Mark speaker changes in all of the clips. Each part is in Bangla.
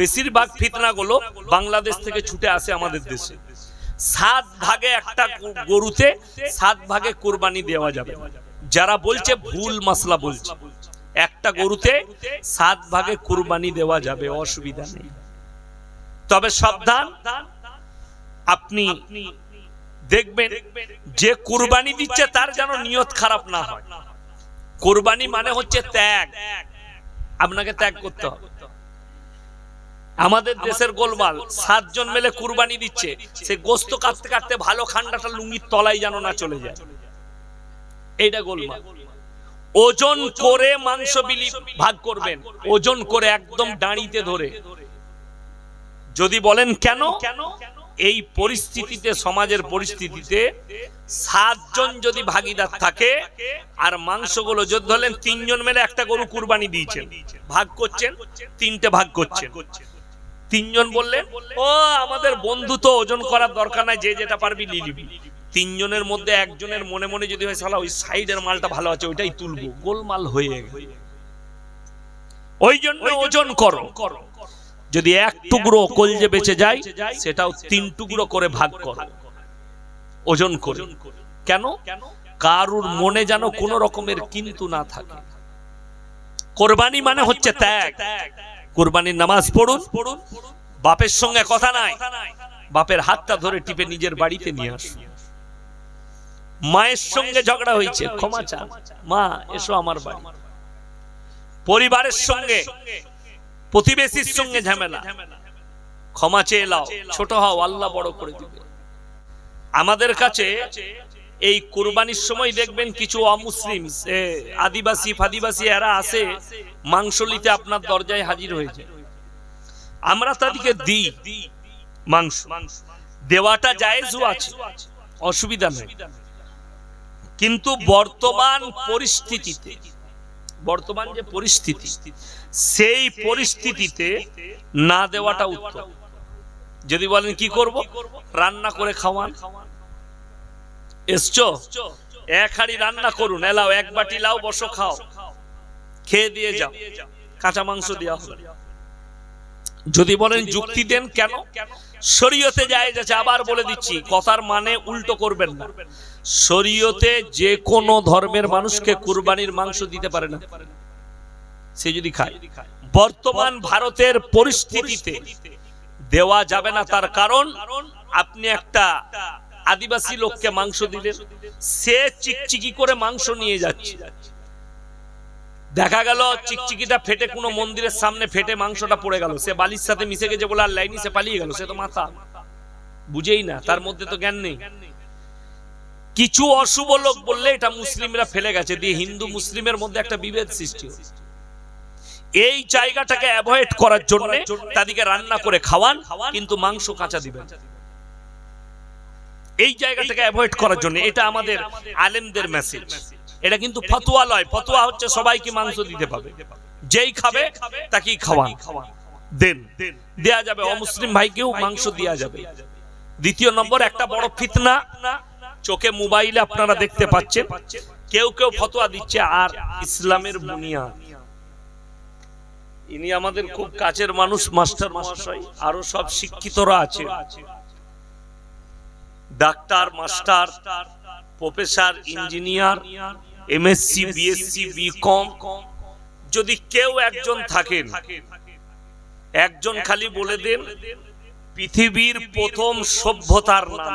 Speaker 1: বেশিরভাগ ফিতনাগুলো বাংলাদেশ থেকে ছুটে আসে আমাদের দেশে। সাত ভাগে একটা গরুতে সাত ভাগে কোরবানি দেওয়া যাবে। যারা বলছে ভুল মাসলা বলছে, একটা গরুতে সাত ভাগে কোরবানি দেওয়া যাবে, অসুবিধা নেই। তবে সাবধান, আপনি দেখবেন যে কুরবানি দিচ্ছে তার যেন নিয়ত খারাপ না হয়। কোরবানি মানে হচ্ছে ত্যাগ। আপনাকে ত্যাগ করতে হবে। আমাদের দেশের গোলমাল সাতজন মেলে কুরবানি দিচ্ছে। সে গোস্ত কাটতে কাটতে ভালো খান্ডাটা লুঙ্গির তলায় যেন না চলে যায়। এইটা গোলমাল। ওজন করে মাংস বিলি ভাগ করবেন। ওজন করে একদম দাঁড়িতে ধরে। যদি বলেন কেন? কেন? এই পরিস্থিতিতে সমাজের পরিস্থিতিতে সাতজন যদি ভাগিদার থাকে আর মাংসগুলো যদি ধরলেন তিনজন মেলে একটা গরু কুরবানি দিয়েছেন ভাগ করছেন তিনটে ভাগ করছেন। তিনজন বললেন ও আমাদের বন্ধু তো ওজন করার দরকার নাই যে যেটা পারবি নিয়ে নিবি। তিনজনের মধ্যে একজনের মনে মনে যদি হয় সালা ওই সাইডের মালটা ভালো আছে ওইটাই তুলবো। গোলমাল হয়ে ওই জন্য ওজন করো। যদি এক টুকরো কলজে বেঁচে যায় সেটাও তিন টুকরো করে ভাগ করো। ওজন করে। কেন? কারুর মনে যেন কোনো রকমের কিন্তু না থাকে। কোরবানি মানে হচ্ছে ত্যাগ। কোরবানির নামাজ পড়ুন। বাপের সঙ্গে কথা নাই। বাপের হাতটা ধরে টিপে নিজের বাড়িতে নিয়ে আসুন। মায়ের সঙ্গে ঝগড়া হয়েছে, ক্ষমা চান। মা, এসো আমার বাড়ি। পরিবারের সঙ্গে, প্রতিবেশীর সঙ্গে ঝামেলা। ক্ষমা চেয়ে লাও, ছোট হও, আল্লাহ বড় করে দিবে। আমাদের কাছে এই কোরবানির সময় দেখবেন কিছু অমুসলিম আদিবাসী, ফাদিবাসী এরা আসে মাংস নিতে আপনার দরজায় হাজির হয়েছে। আমরা তাদেরকে দিই মাংস। দেওয়াটা জায়েজও আছে, অসুবিধা নেই। কিন্তু বর্তমান পরিস্থিতিতে, বর্তমান যে পরিস্থিতি, সেই পরিস্থিতিতে না দেওয়াটা উত্তম। যদি বলেন কি করব? রান্না করে খাওয়ান। এসছো? এক হাড়ি রান্না করুন এলাও এক বাটি লাও বসো খাও। খেয়ে দিয়ে যাও। কাঁচা মাংস দেওয়া হবে। যদি বলেন যুক্তি দেন কেন? শরীয়তে যায় যাচ্ছে আবার বলে দিচ্ছি কথার মানে উল্টো করবেন না। শরীয়তে যে কোনো ধর্মের মানুষকে কুরবানির মাংস দিতে পারে না। সে যদি খায়। বর্তমান ভারতের পরিস্থিতিতে দেওয়া যাবে না তার কারণ আপনি একটা আদিবাসী লোককে মাংস দিলেন। সে চিকচিকি করে মাংস নিয়ে যাচ্ছে। দেখা গেল চিকচিকিটা ফেটে কোনো মন্দিরের সামনে ফেটে মাংসটা পড়ে গেল। সে বালির সাথে মিশে গেছে বলে আর লাইনি সে পালিয়ে গেল। সে তো মাথা। বুঝেই না তার মধ্যে তো জ্ঞান নেই। কিছু অশুভ লোক বললে এটা মুসলিমরা ফেলে গেছে। দিয়ে হিন্দু মুসলিমের মধ্যে একটা বিভেদ সৃষ্টি এই জায়গাটাকে অ্যাভয়েড করার জন্য তাদেরকে রান্না করে খাওয়ান কিন্তু মাংস কাঁচা দিবেন। এই জায়গাটাকে অ্যাভয়েড করার জন্য, এটা আমাদের আলেমদের মেসেজ এটা কিন্তু ফতোয়া লয় ফতোয়া হচ্ছে সবাইকে মাংস দিতে পাবে। যেই খাবে, তাকেই খাওয়ান। দেন, দেয়া যাবে, অমুসলিম ভাইকেও মাংস দেয়া যাবে। দ্বিতীয় নম্বর, একটা বড় ফিতনা। চোখে মোবাইলে আপনারা দেখতে পাচ্ছেন। কেউ কেউ ফতোয়া দিচ্ছে, আর ইসলামের বুনিয়া ইনি আমাদের খুব কাছের মানুষ মাস্টার মহাশয় আরও সব শিক্ষিতরা আছে। Doctor, master, professor, engineer MSc BSc BCom যদি কেউ একজন থাকেন, একজন খালি বলে দেন, পৃথিবীর প্রথম সভ্যতার নাম।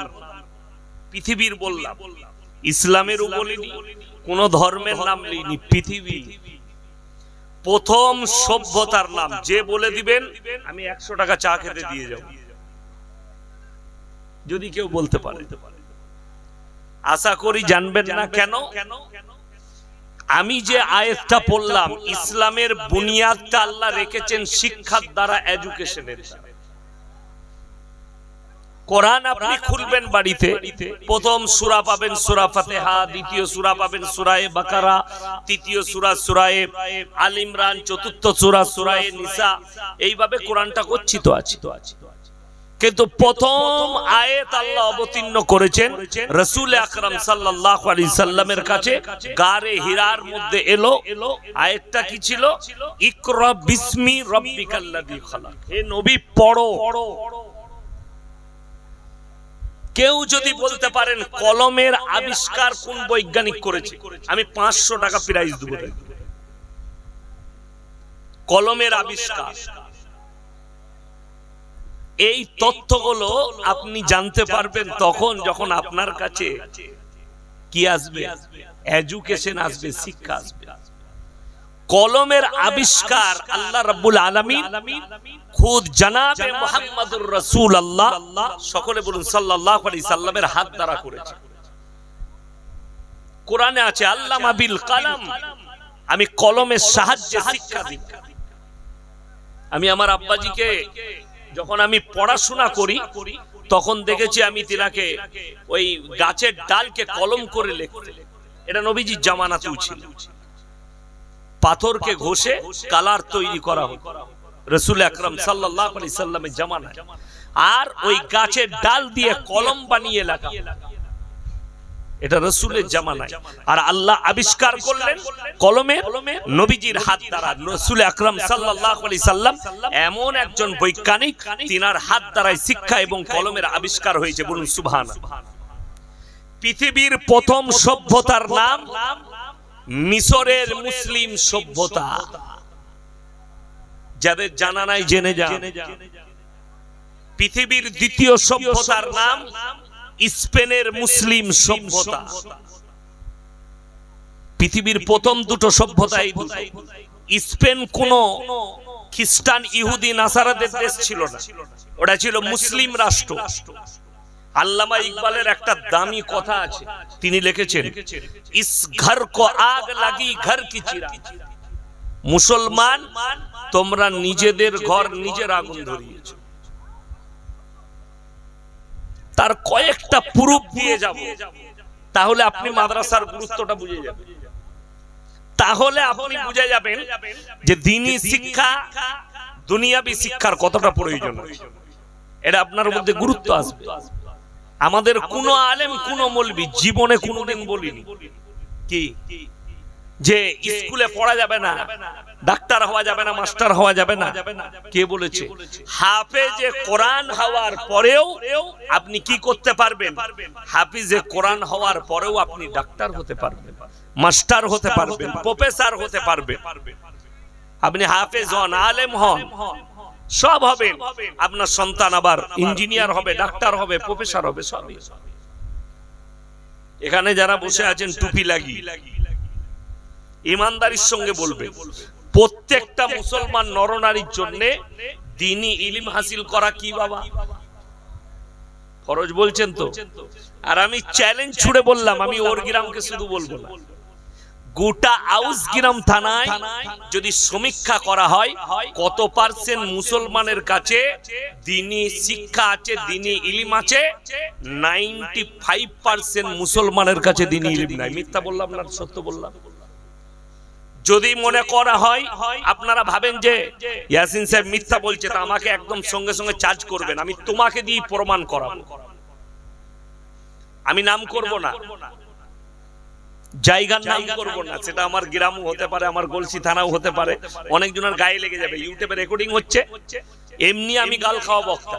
Speaker 1: পৃথিবীর বললাম ইসলামেরও বলিনি কোন ধর্মের নাম নেইনি পৃথিবী। প্রথম সভ্যতার নাম, যে বলে দিবেন, আমি একশো টাকা চা খেতে দিয়ে যাব। যদি কেউ বলতে পারে, আশা করি জানবেন না কেন? আমি যে আয়াতটা পড়লাম, ইসলামের বুনিয়াদটা আল্লাহ রেখেছেন শিক্ষার দ্বারা, এডুকেশনের কোরআন আপনি খুলবেন বাড়িতে, প্রথম সুরা পাবেন সূরা ফাতিহা, দ্বিতীয় সুরা পাবেন সুরায়ে বাকারা, তৃতীয় সুরা সূরায়ে আল ইমরান, চতুর্থ সূরা সুরায়ে নিসা। এইভাবে কোরআনটা গচ্ছিত আছে। কিন্তু প্রথম আয়াত আল্লাহ অবতীর্ণ করেছেন রসুল আকরাম সাল্লাল্লাহু আলাইহি সাল্লামের কাছে। গারে হীরার মধ্যে এলো। আয়াতটা কি ছিল? ইকরা বিসমি রব্বিকাল্লাযী খালাক। হে নবী, পড়ো। কেউ যদি বলতে পারেন কলমের আবিষ্কার কোন বৈজ্ঞানিক করেছে, আমি পাঁচশো টাকা প্রাইজ দেবো কলমের আবিষ্কার। এই তথ্যগুলো আপনি জানতে পারবেন তখন যখন আপনার কাছে কি আসবে? এডুকেশন আসবে, শিক্ষা আসবে। কলমের আবিষ্কার আল্লাহ রাব্বুল আলামিন খুদ জানাবে মুহাম্মাদুর রাসূল আল্লাহ সকলে বলুন, সাল্লাল্লাহু আলাইহি সাল্লামের হাত দ্বারা করেছে। কোরআনে আছে, আল্লামা বিল কালাম। আমি কলমের সাহায্যে শিক্ষা দিই। আমি আমার আব্বাজিকে যখন আমি পড়াশোনা করি, তখন দেখেছি আমি তিনাকে ওই গাছের ডালকে কলম করে লিখতে। এটা নবীজির জামানা ছিল। পাথরকে ঘষে কালার তৈরি করা হতো। রসুল আকরম সাল্লাহ আলি সাল্লামের জামানা আর ওই গাছের ডাল দিয়ে কলম বানিয়ে লেখা। এটা রসুলের জামানায়। আর আল্লাহ আবিষ্কার করলেন কলমে নবীজির হাত দ্বারা। রসুল আকরম সাল্লাহ আলি সাল্লাম এমন একজন বৈজ্ঞানিক তিনার হাত দ্বারাই শিক্ষা এবং কলমের আবিষ্কার হয়েছে বলুন সুবহান। পৃথিবীর প্রথম সভ্যতার নাম মিশরের মুসলিম সভ্যতা। যাদের জানা নাই জেনে যান। পৃথিবীর দ্বিতীয় সভ্যতার নাম স্পেনের মুসলিম সভ্যতা। পৃথিবীর প্রথম দুটো সভ্যতা স্পেন কোন খ্রিস্টান, ইহুদি, নাসারাদের দেশ ছিল না। ওটা ছিল মুসলিম রাষ্ট্র। আল্লামা ইকবালের একটা দামি কথা আছে। তিনি লিখেছেন, ইস ঘর কো আগ লাগি ঘর কি চিরা। মুসলমান, তোমরা নিজেদের ঘর নিজের আগুন ধরিয়েছ। তার কয়েকটা প্রুফ দিয়ে যাব। তাহলে আপনি মাদ্রাসার গুরুত্বটা বুঝে যাবেন। তাহলে আপনি বুঝে যাবেন যে দিনই শিক্ষা দুনিয়াবি শিক্ষার কতটা প্রয়োজন? এটা আপনার মধ্যে গুরুত্ব আসবে। আমাদের কোন আলেম কোন মলবি জীবনে কোনোদিন বলিনি। কি? যে স্কুলে পড়া যাবে না। ডাক্তার হওয়া যাবে না, মাস্টার হওয়া যাবে না। কে বলেছে? হাফেজে কোরআন হওয়ার পরেও আপনি কি করতে পারবেন? হাফিজে কোরআন হওয়ার পরেও আপনি ডাক্তার হতে পারবেন, মাস্টার হতে পারবেন, প্রফেসর হতে পারবেন। আপনি হাফেজ হন, আলেম হন, সব হবে। আপনার সন্তান আবার ইঞ্জিনিয়ার হবে, ডাক্তার হবে, প্রফেসর হবে, সবই। এখানে যারা বসে আছেন, টুপি লাগি ইমানদারির সঙ্গে বলবে প্রত্যেকটা মুসলমান নরনারীর জন্য দিনই ইলিম হাসিল করা কি বাবা? ফরজ বলছেন তো? আর আমি চ্যালেঞ্জ ছুড়ে বললাম, আমি ওর গ্রামকে শুধু বলব না। গোটা আউস গ্রাম থানায় যদি সমীক্ষা করা হয়, কত পার্সেন্ট মুসলমানের কাছে দিনী শিক্ষা আছে দিনী ইলিম আছে? নাইনটি ফাইভ পার্সেন্ট মুসলমানের কাছে দিনী ইলিম নাই। মিথ্যা বললাম না, সত্য বললাম। যদি মনে করা হয় আপনারা ভাবেন যে ইয়াসিন সাহেব মিথ্যা বলছে তা আমাকে একদম সঙ্গে সঙ্গে চার্জ করবেন আমি তোমাকে দিয়ে প্রমাণ করাবো। আমি নাম করব না। জায়গার নাম করব না সেটা আমার গ্রামও হতে পারে আমার গলসি থানাও হতে পারে। অনেকজনের গায়ে লেগে যাবে ইউটিউবে রেকর্ডিং হচ্ছে। এমনি আমি গাল খাওয়া বক্তা।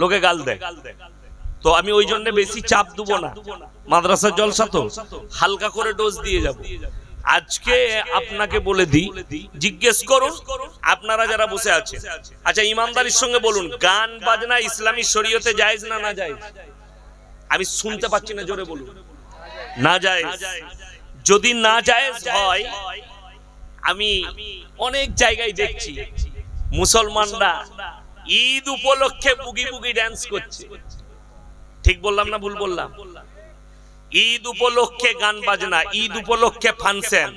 Speaker 1: লোকে গাল দেয়। তো আমি ওই জন্য বেশি চাপ দেবো না। মাদ্রাসার জলসা তো। হালকা করে ডোজ দিয়ে যাব। আজকে আপনাকে বলে দিই, জিজ্ঞেস করুন, আপনারা যারা বসে আছে আচ্ছা ইমানদারির সঙ্গে বলুন, গান, বাজনা, ইসলামী শরীয়তে জায়েজ না না যায় আমি শুনতে পাচ্ছি না, জোরে বলুন। না যায় যদি না জায়েজ হয়, আমি অনেক জায়গায় দেখছি, মুসলমানরা ঈদ উপলক্ষে বুগি বুগি ড্যান্স করছে। ঠিক বললাম না ভুল বললাম? ঈদ উপলক্ষে গান বাজনা, ঈদ উপলক্ষে ফাংশন,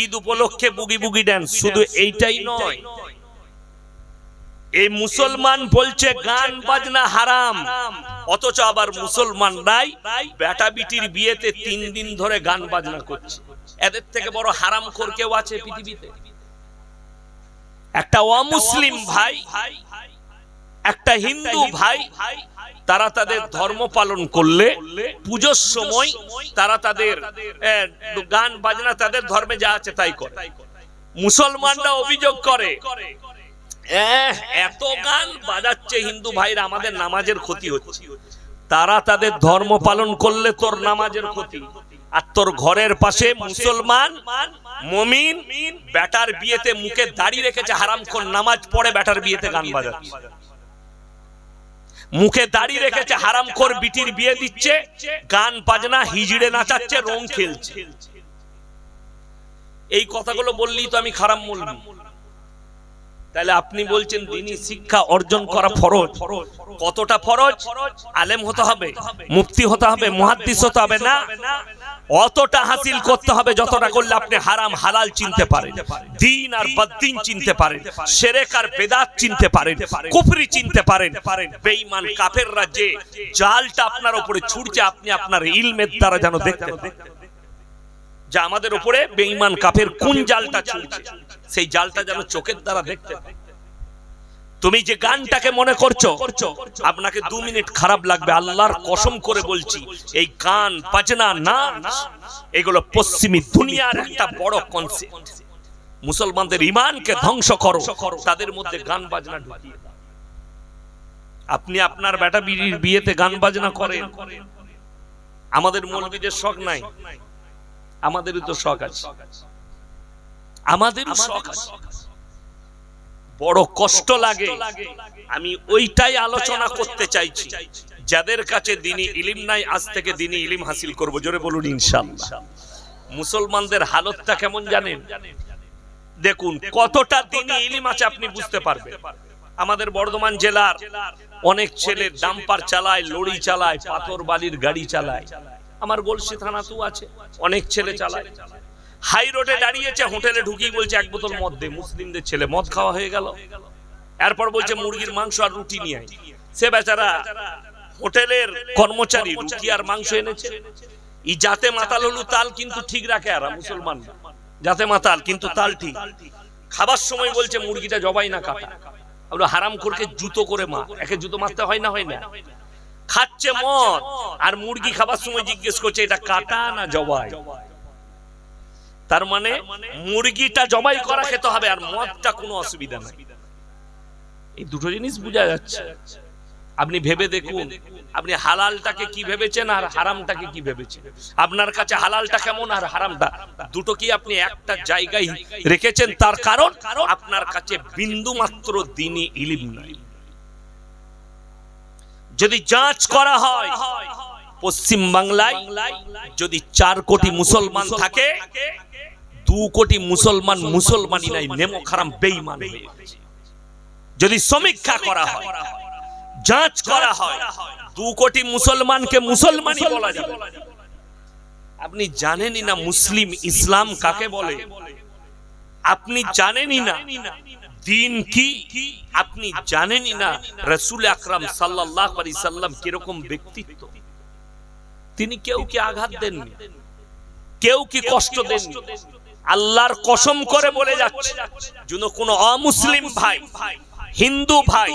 Speaker 1: ঈদ উপলক্ষে বুগি বুগি ড্যান্স শুধু এইটাই নয়। এই মুসলমান বলছে, গান বাজনা হারাম। অথচ আবার মুসলমানরাই বেটা বিটির বিয়েতে তিন দিন ধরে গান বাজনা করছে। এদের থেকে বড় হারাম খোর কেউ আছে পৃথিবীতে? একটা অমুসলিম ভাই একটা হিন্দু ভাই তারা তাদের ধর্ম পালন করলে পুজোর সময় তারা তাদের গান বাজনা তাদের ধর্মে যা আছে তাই করে। মুসলমানরা অভিযোগ করে এত গান বাজাচ্ছে হিন্দু ভাইরা আমাদের নামাজের ক্ষতি হচ্ছে। তারা তাদের ধর্ম পালন করলে তোর নামাজের ক্ষতি। আর তোর ঘরের পাশে মুসলমান মমিন বেটার বিয়েতে মুখে দাড়ি রেখেছে হারামখোর নামাজ পড়ে বেটার বিয়েতে গান বাজাচ্ছে। মুখে দাড়ি রেখেছে হারাম হারামখোর বিটির বিয়ে দিচ্ছে গান বাজনা হিজড়ে নাচাচ্ছে রং খেলছে। এই কথাগুলো বললেই তো আমি খারাপ বললাম তাহলে আপনি বলছেন দিনী শিক্ষা অর্জন করা ফরজ। কতটা ফরজ? আলেম হতে হবে মুফতি হতে হবে মুহাদ্দিস হতে হবে না। অতটা হাসিল করতে হবে যতটা করলে আপনি হারাম হালাল চিনতে পারেন। দিন আর বদ্দিন চিনতে পারেন। সেরেক আর বেদাত চিনতে পারেন। কুফরি চিনতে পারেন। বেঈমান কাফেররা যে জালটা আপনার উপরে ছুটছে আপনি আপনার ইলমের দ্বারা যেন দেখতে পারেন যা আমাদের উপরে বেঈমান কাফের কোন জালটা ছুটছে সেই জালটা যেন চোখের দ্বারা দেখতে পাই। তুমি যে গানটাকে মনে করছ, আপনাকে দু মিনিট খারাপ লাগবে। আল্লাহর কসম করে বলছি, এই গান বাজনা না, এগুলো পশ্চিমী দুনিয়ার একটা বড় কনসেপ্ট মুসলমানদের ইমানকে ধ্বংস করো, তাদের মধ্যে গান বাজনা ঢুকিয়ে আপনি আপনার বেটা বিড়ির বিয়েতে গান বাজনা করেন? আমাদের মৌলবীদের শখ নাই? আমাদেরও তো শখ আছে। আমাদেরও শখ আছে। বড় কষ্ট লাগে। আমি ওইটাই আলোচনা করতে চাইছি। যাদের কাছে দিনই ইলিম নাই আজ থেকে দিনই ইলিম হাসিল করব। জোরে বলুন ইনশাআল্লাহ। মুসলমানদের হালতটা কেমন জানেন? দেখুন কতটা দিনই ইলিম আছে আপনি বুঝতে পারবেন। আমাদের বর্ধমান জেলার অনেক ছেলে ডাম্পার চালায় লড়ি চালায় পাথর বালির গাড়ি চালায়। আমার গলসি থানাতেও আছে। অনেক ছেলে চালায়। হাই রোডে দাঁড়িয়েছে, হোটেলে ঢুকিয়ে বলছে, এক বোতল মদ দে। মুসলিমদের ছেলে মদ খাওয়া হয়ে গেল। এরপর বলছে, মুরগির মাংস আর রুটি নিয়ে আয়। সে বেচারা হোটেলের কর্মচারী রুটি আর মাংস এনেছে। ই যাতে মাতাল হলু তাল কিন্তু ঠিক রাখে আর মুসলমান। যাতে মাতাল, কিন্তু তাল ঠিক। খাবার সময় বলছে, মুরগিটা জবাই না, কাটা। আমরা হারাম করকে জুতো করে মা একে জুতো মারতে হয় না হয় না। খাচ্ছে মদ, আর মুরগি খাবার সময় জিজ্ঞেস করছে, এটা কাটা না জবাই? তার মানে মুরগিটা জবাই করা খেতে হবে আর মদটা কোনো অসুবিধা নাই। এই দুটো জিনিস বোঝা যাচ্ছে। আপনি ভেবে দেখুন আপনি হালালটাকে কি ভেবেছেন আর হারামটাকে কি ভেবেছেন? আপনার কাছে হালালটা কেমন আর হারামটা? দুটো কি আপনি একটা জায়গায় রেখেছেন? তার কারণ আপনার কাছে বিন্দু মাত্র দিনই ইলিম নাই। যদি যাচ করা হয় পশ্চিম বাংলায় যদি চার কোটি মুসলমান থাকে দু কোটি মুসলমান মুসলমানই নাই নেমো খারাম বেইমান। যদি সমীক্ষা করা হয় যাচ করা হয় দু কোটি মুসলমানকে মুসলমানই বলা যাবে। আপনি জানেনই না মুসলিম ইসলাম কাকে বলে? আপনি জানেনই না দিন কি? আপনি জানেনই না রসুল আকরাম সাল্লাল্লাহু আলাইহি সাল্লাম কীরকম ব্যক্তিত্ব? তিনি কেউ কি আঘাত দেননি? কেউ কি কষ্ট দেননি? আল্লাহর কসম করে বলে যাচ্ছে, যেন কোন অমুসলিম ভাই, হিন্দু ভাই,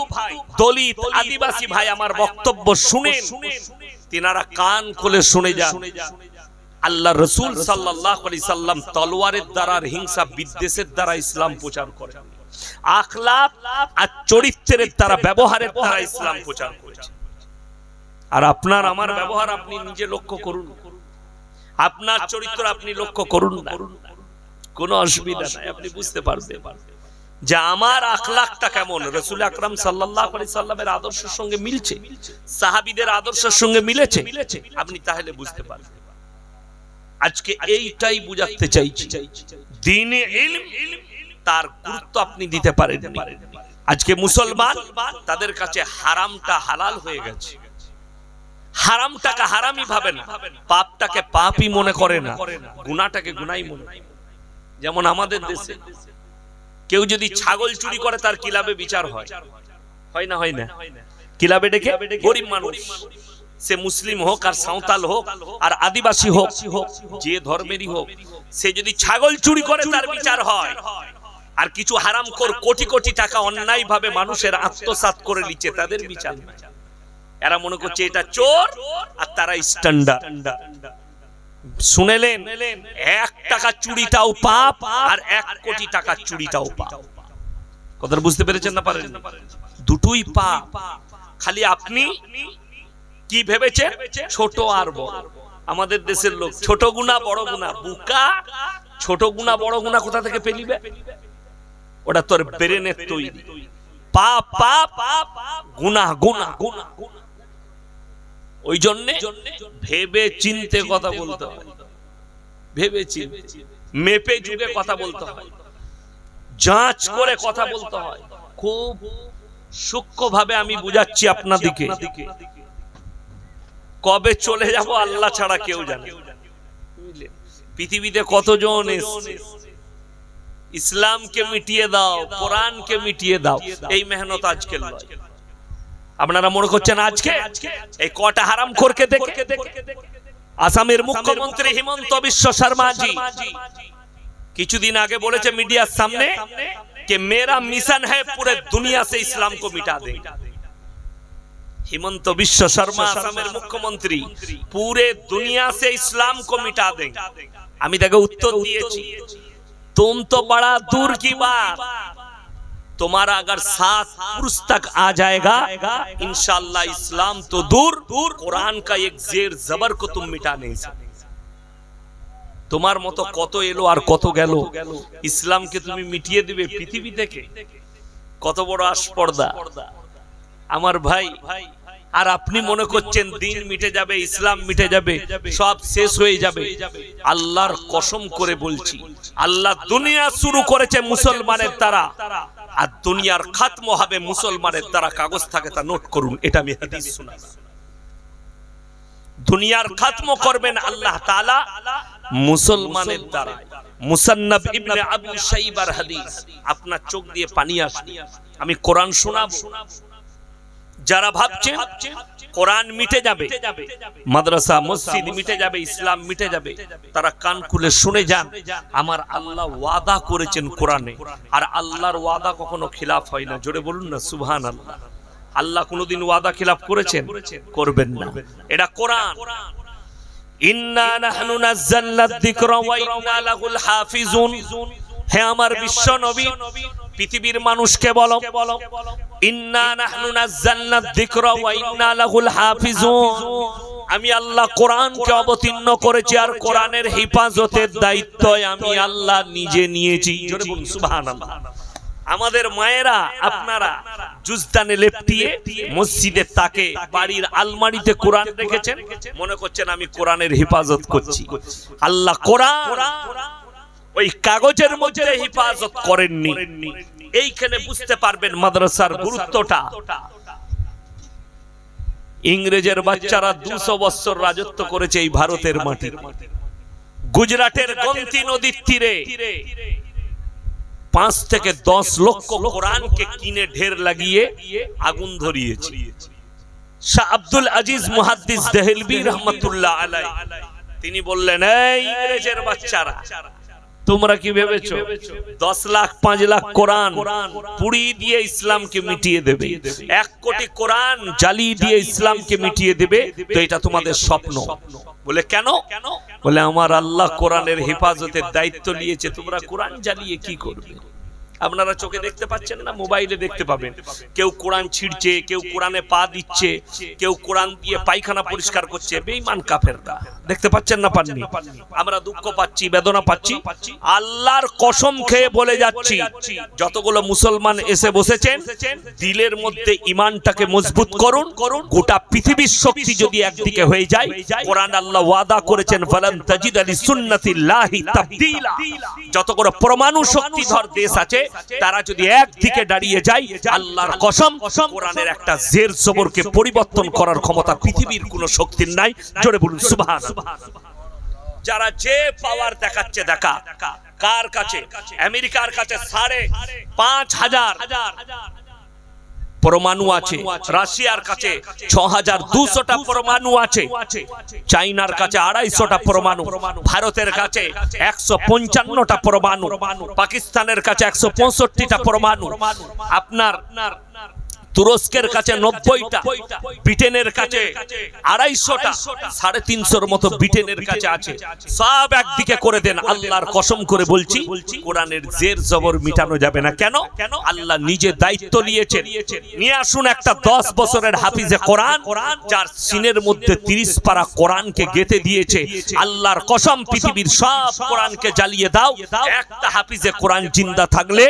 Speaker 1: দলিত, আদিবাসী ভাই আমার বক্তব্য শুনেন, তিনারা কান খুলে শুনে যান। আল্লাহ রসুল সাল্লাহ আলি সাল্লাম তলোয়ারের দ্বারা হিংসা বিদ্বেষের দ্বারা ইসলাম প্রচার করেন। আখলাপ আর চরিত্রের দ্বারা, ব্যবহারের দ্বারা ইসলাম প্রচার করেছে আর আপনার আমার ব্যবহার আপনি নিজে লক্ষ্য করুন। আপনার চরিত্র আপনি লক্ষ্য করুন না। কোনো অসুবিধা নাই, আপনি বুঝতে পারবেন। যে আমার আখলাকটা কেমন? রসুল আকরাম আলাইহি সাল্লামের আদর্শের সঙ্গে মিলছে? সাহাবিদের আদর্শের সঙ্গে মিলেছে? আপনি তাহলে বুঝতে পারবেন। আজকে এইটাই বুঝাতে চাইছি। দিনে তার গুরুত্ব আপনি দিতে পারেন আজকে মুসলমান, তাদের কাছে হারামটা হালাল হয়ে গেছে। হারামটাকে হারামই ভাবে না। পাপটাকে পাপই মনে করে না। গুনাহটাকে গুনাই মনে যেমন আমাদের দেশে কেউ যদি ছাগল চুরি করে, তার কিলাবে বিচার হয়? হয় না হয় না? কিলাবে ডেকে? গরিব মানুষ। সে মুসলিম হোক আর সাঁওতাল হোক আর আদিবাসী হোক হোক যে ধর্মেরই হোক, সে যদি ছাগল চুরি করে, তার বিচার হয়। আর কিছু হারাম কর কোটি কোটি টাকা অন্যায় ভাবে মানুষের আত্মসাৎ করে নিচ্ছে, তাদের বিচার নাই। এরা মনে করছে এটা চোর আর তারা স্ট্যান্ডার্ড শুনেলেন এক টাকা চুরিটাও পাপ আর এক কোটি টাকা চুরিটাও পাপ। কথাটা বুঝতে পেরেছেন না পারেন দুটোই পাপ। খালি আপনি কি ভেবেছেন? ছোট আর বড়। আমাদের দেশের লোক। ছোট গুণা বড় গুণা বুকা? ছোট গুণা বড় গুণা কোথা থেকে পেলিবে? ওটা তোর ব্রেনের তৈরি। পাপ পাপ গুণা গুণা গুণা ওই জন্যে ভেবে চিনতে কথা বলতে হয়। ভেবে চিনতে। মেপে যুগে কথা বলতে হয়। যাচ করে কথা বলতে হয়। খুব সূক্ষ্ম ভাবে আমি বুঝাচ্ছি আপনাদিকে। কবে চলে যাব আল্লাহ ছাড়া কেউ জানে? পৃথিবীতে কতজন ইসলামকে মিটিয়ে দাও, কোরআনকে মিটিয়ে দাও। এই মেহনত আজকে লয় আপনারা মনে করছেন আজকে? এই কটা হারাম খোরকে দেখে? আসামের মুখ্যমন্ত্রী হিমন্ত বিশ্ব শর্মাজি কিছুদিন আগে বলেছে মিডিয়ার সামনে যে মেরা মিশন হ্যায় পুরে দুনিয়া সে ইসলাম কো মিটা দে হিমন্ত বিশ্ব শর্মা আসামের মুখ্যমন্ত্রী পুরে দুনিয়া সে ইসলাম কো মিটা দে আমি তাকে উত্তর দিয়েছি। তুম তো বড়া দূর কি বাত? तुम्हारा अगर सात पुरुष तक आ जाएगा इंशाल्लाह इस्लाम तो दूर दूर कुरान का एक जेर जबर को तुम मिटा नहीं सकते তোমার মতো কত এলো আর কত গেল ইসলামকে তুমি মিটিয়ে দিবে পৃথিবী থেকে কত বড় আস্পর্দা আমার ভাই আর আপনি মনে করছেন দিন মিটে যাবে, ইসলাম মিটে যাবে, সব শেষ হয়ে যাবে। আল্লাহর কসম করে বলছি, আল্লাহ দুনিয়া শুরু করেছে মুসলমানের দ্বারা, আর দুনিয়ার খাতম হবে মুসলমানের দ্বারা। কাগজ থাকে তা নোট করুন, এটা আমি হাদিস শোনালাম। দুনিয়ার খাতম করবেন আল্লাহ তাআলা মুসলমানের দ্বারা। মুসান্নাব ইবনে আবু শাইবার হাদিস, আপনার চোখ দিয়ে পানি আসে আমি কোরআন শোনাবো। যারা ভাবছেন কোরআন মিটে যাবে, মাদ্রাসা, মসজিদ মিটে যাবে, ইসলাম মিটে যাবে, তারা কান খুলে শুনে যান, আমার আল্লাহ ওয়াদা করেছেন কোরআনে। আর আল্লাহর ওয়াদা কখনো খিলাফ হয় না। জোরে বলুন না সুবহান আল্লাহ আল্লাহ কোনোদিন ওয়াদা খিলাফ করেছেন? করবেন না। এটা কোরআন। ইন্না নাহনু নাযালনা যিকরা ওয়া ইন্না লাহুল হাফিজুন। হে আমার বিশ্ব নবী, পৃথিবীর মানুষকে বলো আমি আল্লাহ কোরআনকে অবতীর্ণ করেছি আর কোরআনের হেফাজতের দায়িত্ব আমি আল্লাহ নিজে নিয়েছি। আমাদের মায়েরা, আপনারা জুজদানে লেপটিয়ে মসজিদের তাকে বাড়ির আলমারিতে কোরআন রেখেছেন। মনে করছেন আমি কোরআনের হেফাজত করছি। আল্লাহ কোরআন ওই কাগজের মধ্যে হেফাজত করেননি। এইখানে বুঝতে পারবেন মাদ্রাসার গুরুত্বটা। ইংরেজের বাচ্চারা দুশো বছর রাজত্ব করেছে এই ভারতের মাটি গুজরাটের গন্তি নদীর তীরে পাঁচ থেকে দশ লক্ষ কোরআনকে কিনে ঢের লাগিয়ে আগুন ধরিয়েছে। শাহ আব্দুল আজিজ মুহাদ্দিস দেহলবি রহমতুল্লাহ আলাই তিনি বললেন এই ইংরেজের বাচ্চারা তোমরা কি ভেবেছ? দশ লাখ পাঁচ লাখ কোরআন পুড়িয়ে দিয়ে ইসলামকে মিটিয়ে দেবে। এক কোটি কোরআন জ্বালিয়ে দিয়ে ইসলামকে মিটিয়ে দেবে তো এটা তোমাদের স্বপ্ন। বলে কেন? বলে আমার আল্লাহ কোরআনের হেফাজতের দায়িত্ব নিয়েছে তোমরা কোরআন জ্বালিয়ে কি করবে? আপনারা চোখে দেখতে পাচ্ছেন না, মোবাইলে দেখতে পাবেন। কেউ কোরআন ছিঁড়ছে, কেউ কোরআনে পা দিচ্ছে, কেউ কোরআন দিয়ে পায়খানা পরিষ্কার করছে, বেঈমান কাফেররা। দেখতে পাচ্ছেন না, পাননি? আমরা দুঃখ পাচ্ছি, বেদনা পাচ্ছি। আল্লাহর কসম খেয়ে বলে যাচ্ছি, যতগুলো মুসলমান এসে বসেছেন, দিলের মধ্যে ইমানটাকে মজবুত করুন, গোটা পৃথিবীর শক্তি যদি একদিকে হয়ে যায়, কোরআন আল্লাহ ওয়াদা করেছেন, ফালান তাজিদ আলী সুন্নাতিল্লাহি তাবদীলা। যতগুলো পরমাণু শক্তিধর দেশ আছে তারা যদি একদিকে দাঁড়িয়ে যায়, আল্লাহর কসম, কোরআনের একটা জের জবরকে পরিবর্তন করার ক্ষমতা পৃথিবীর কোনো শক্তির নাই। জোরে বলুন সুবহান যারা যে পাওয়ার দেখাচ্ছে, দেখা। কার কাছে? আমেরিকার কাছে সাড়ে পাঁচ হাজার। পরমাণু আছে। রাশিয়ার কাছে ছ হাজার দুশোটা পরমাণু আছে। চাইনার কাছে আড়াইশোটা পরমাণু। ভারতের কাছে একশো পঞ্চান্নটা পরমাণু। পাকিস্তানের কাছে একশো পঁয়ষট্টিটা পরমাণু। আপনার তুরস্কের কাছে নব্বইটা ব্রিটেনের কাছে আড়াইশোটা সাড়ে তিনশোর মতো ব্রিটেনের কাছে আছে। সব একদিকে করে দেন আল্লাহর কসম করে বলছি কোরআনের জের জবর মিটানো যাবে না। কেন? কেন? আল্লাহ নিজে দায়িত্ব নিয়েছেন। নিয়ে আসুন একটা দশ বছরের হাফিজে কোরআন যার সিনের মধ্যে তিরিশ পারা কোরআনকে গেতে দিয়েছে। আল্লাহর কসম পৃথিবীর সব কোরআনকে জ্বালিয়ে দাও। একটা হাফিজে কোরআন জিন্দা থাকলে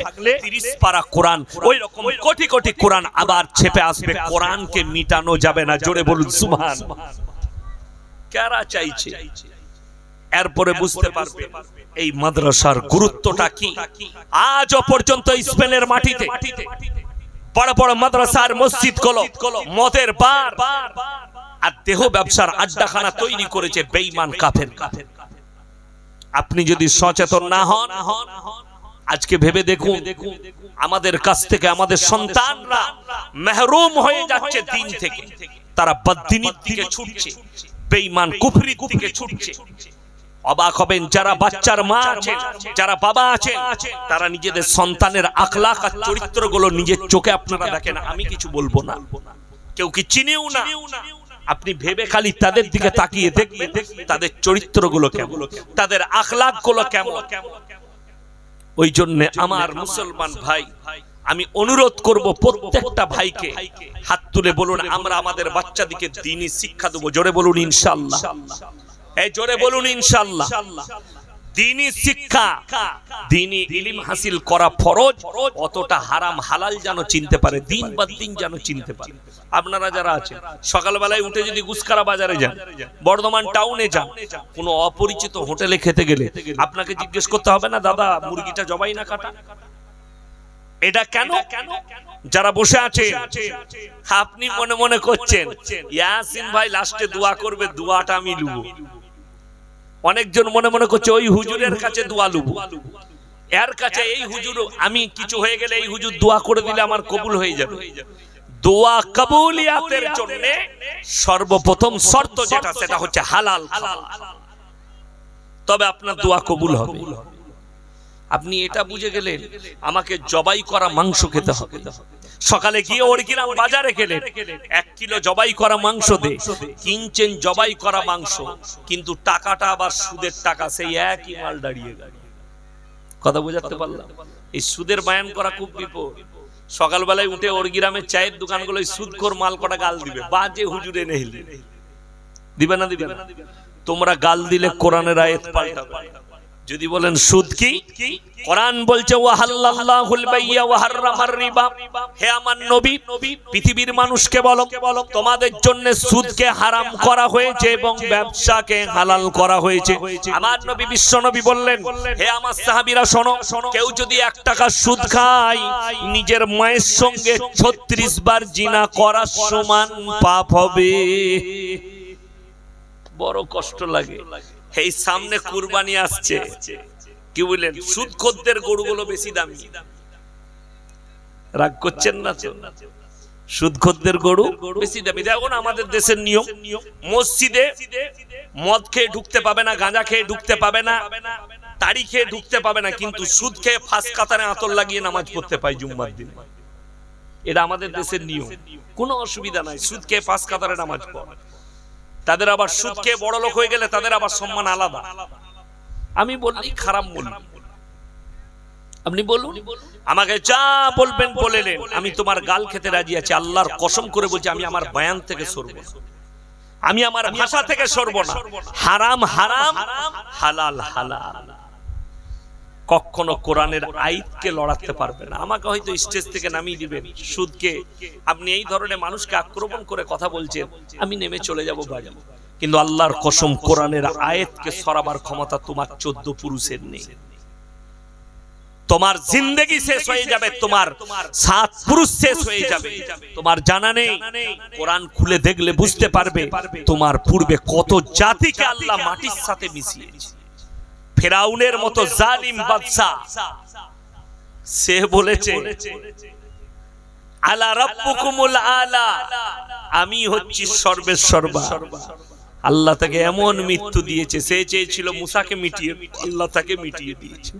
Speaker 1: তিরিশ পারা কোরআন ওই রকম কোটি কোটি কোরআন আবার ছেপে আসবে, কোরআনকে মিটানো যাবে না। জোরে বলুন, সুবহান। কারা চাইছে? এরপরে বুঝতে পারবে, এই মাদ্রাসার গুরুত্বটা কি? আজও পর্যন্ত স্পেনের মাটিতে বড় বড় মাদ্রাসার মসজিদগুলো মদের বার আর দেহ ব্যবসার আড্ডাখানা তৈরি করেছে বেঈমান কাফের আপনি যদি সচেতন না হন আজকে ভেবে দেখুন আমাদের কাছ থেকে আমাদের সন্তানরা মেহরুম হয়ে যাচ্ছে দিন থেকে। তারা বদ্দিনীর দিকে ছুটছে বেঈমান কুফরির দিকে ছুটছে। অবাক হবেন যারা বাচ্চার মা আছেন যারা বাবা আছেন তারা নিজেদের সন্তানের আখলাক আর চরিত্রগুলো নিজের চোখে আপনারা দেখেন আমি কিছু বলব না। কেউ কি চিনেও না? আপনি ভেবে খালি তাদের দিকে তাকিয়ে দেখবেন তাদের চরিত্রগুলো কেমন তাদের আখলাকগুলো কেমন। ওই জন্য আমার মুসলমান ভাই আমি অনুরোধ করব প্রত্যেকটা ভাইকে হাত তুলে বলুন আমরা আমাদের বাচ্চাদিকে দিনই শিক্ষা দেবো। জোরে বলুন ইনশাল্লাহ। এই জোরে বলুন ইনশাল্লাহ। দিনই শিক্ষা, দিনই ইলিম হাসিল করা ফরজ, অতটা হারাম হালাল যেন চিনতে পারে, দিন বা দিন যেন চিনতে পারে। আপনারা যারা আছেন, সকালবেলায় উঠে যদি গুসকারা বাজারে যান, বর্ধমান টাউনে যান, কোনো অপরিচিত হোটেলে খেতে গেলে আপনাকে জিজ্ঞেস করতে হবে, না দাদা, মুরগিটা জবাই না কাটা? এটা কেন? যারা বসে আছে, আপনি মনে মনে করছেন, ইয়াসিন ভাই লাস্টে দোয়া করবে, দোয়াটা আমি লুবো। অনেকজন মনে মনে করছে ওই হুজুরের কাছে দোয়া লুবো। এর কাছে এই হুজুর আমি কিছু হয়ে গেলে এই হুজুর দোয়া করে দিলে আমার কবুল হয়ে যাবে। দোয়া কবুলিয়াতের জন্য সর্বপ্রথম শর্ত যেটা সেটা হচ্ছে হালাল তবে আপনার দোয়া কবুল হবে। আপনি এটা বুঝে গেলেন আমাকে জবাই করা মাংস খেতে হবে। সকালে গিয়ে ওর ওরকিরাম বাজারে গেলেন। এক কিলো জবাই করা মাংস দে। কিনছেন জবাই করা মাংস। কিন্তু টাকাটা আবার সুদের টাকা সেই একই মাল দাঁড়িয়ে দাঁড়িয়ে কথা বোঝাতে পারলাম? এই সুদের বায়ান করা খুব বিপদ। সকালবেলায় উঠে ওর গ্রামের চায়ের দোকানগুলো সুদখোর মাল কটা গাল দিবে? বাজে হুজুরে নেহিলে দিবে না দিবে না। তোমরা গাল দিলে কোরআনের আয়াত পাল্টাবে। যদি বলেন, সুদ কি? কোরআন বলছে পৃথিবীর মানুষকে বলো, তোমাদের জন্য সুদকে হারাম করা হয়েছে এবং ব্যবসাকে হালাল করা হয়েছে। আমার নবী, বিশ্ব নবী বললেন, হে আমার শোনো, কেউ যদি এক টাকা সুদ খায়, নিজের মায়ের সঙ্গে 36 বার জিনা করার সমান পাপ হবে। বড় কষ্ট লাগে। এই সামনে কুরবানি আসছে। কি বললেন? সুদ খদ্দের গরুগুলো বেশি দামি। রাগ করছেন না তো? সুদ খদ্দের গরু বেশি দামি। দেখুন আমাদের দেশের নিয়ম। মসজিদে মদ খেয়ে ঢুকতে পাবে না, গাঁজা খেয়ে ঢুকতে পাবে না তাড়ি খেয়ে ঢুকতে পাবে না, কিন্তু সুদ খেয়ে ফাঁস কাতারে আতর লাগিয়ে নামাজ পড়তে পাই জুম্মার দিন। এটা আমাদের দেশের নিয়ম। কোনো অসুবিধা নাই, সুদ খেয়ে ফাঁস কাতারে নামাজ পড়। তাদের আবার সুদ খেয়ে বড় লোক হয়ে গেলে তাদের আবার সম্মান আলাদা। আমি বললি খারাপ বলি। আপনি বলুন। আমাকে যা বলবেন বলেলেন আমি তোমার গাল খেতে রাজি আছি। আল্লাহর কসম করে বলছি, আমি আমার বয়ান থেকে সরব আমি আমার ভাষা থেকে সরব না। হারাম হারাম, হালাল হালাল। কখনো কোরআনের আইতকে লড়াতে পারবে না। আমাকে হয়তো স্টেজ থেকে নামিয়ে দিবেন, সুদকে। আপনি এই ধরনের মানুষকে আক্রমণ করে কথা বলছেন, আমি নেমে চলে যাব বাজার কিন্তু আল্লাহর কসম, কোরআনের আয়াতকে সরাবার ক্ষমতা তোমার চোদ্দ পুরুষের নেই। তোমার জিন্দেগি শেষ হয়ে যাবে, তোমার সাত পুরুষ শেষ হয়ে যাবে। তোমার জানা নেই, কোরআন খুলে দেখলে বুঝতে পারবে তোমার পূর্বে কত জাতিকে আল্লাহ মাটির সাথে মিশিয়েছে। ফেরাউনের মতো জালিম বাদশা। সে বলেছে আলা রাব্বুকুমুল আলা। আমি হচ্ছি সর্বের সর্বা আল্লাহ তাকে এমন মৃত্যু দিয়েছে সে চেয়েছিল মুসাকে মিটিয়ে আল্লাহ তাকে মিটিয়ে দিয়েছে।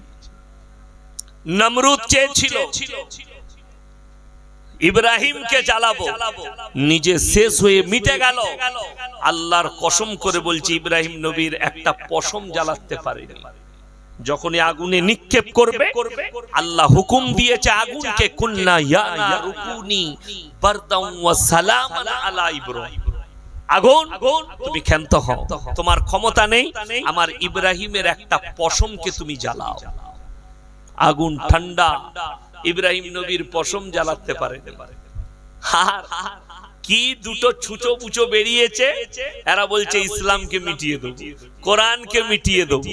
Speaker 1: নমরুদ চেয়েছিল ইব্রাহিমকে জ্বালাবো। নিজে শেষ হয়ে মিটে গেল। আল্লাহর কসম করে বলছি, ইব্রাহিম নবীর একটা পশম জ্বালাতে পারেনি। যখনই আগুনে নিক্ষেপ করবে, আল্লাহ হুকুম দিয়েছে আগুনকে, কুন্না ইয়া রুকুনি বারদাম ওয়া সালামান আলা ইব্রাহিম। আগুন, তুমি ক্ষান্ত হও। তোমার ক্ষমতা নেই, আমার ইব্রাহিমের একটা পশমকে তুমি জ্বালাও। আগুন ঠান্ডা ইব্রাহিম নবীর পশম জ্বালাতে পারে। কি দুটো ছুচো পুচো বেরিয়েছে? এরা বলছে, ইসলামকে মিটিয়ে দেবো, কোরআনকে মিটিয়ে দেবো।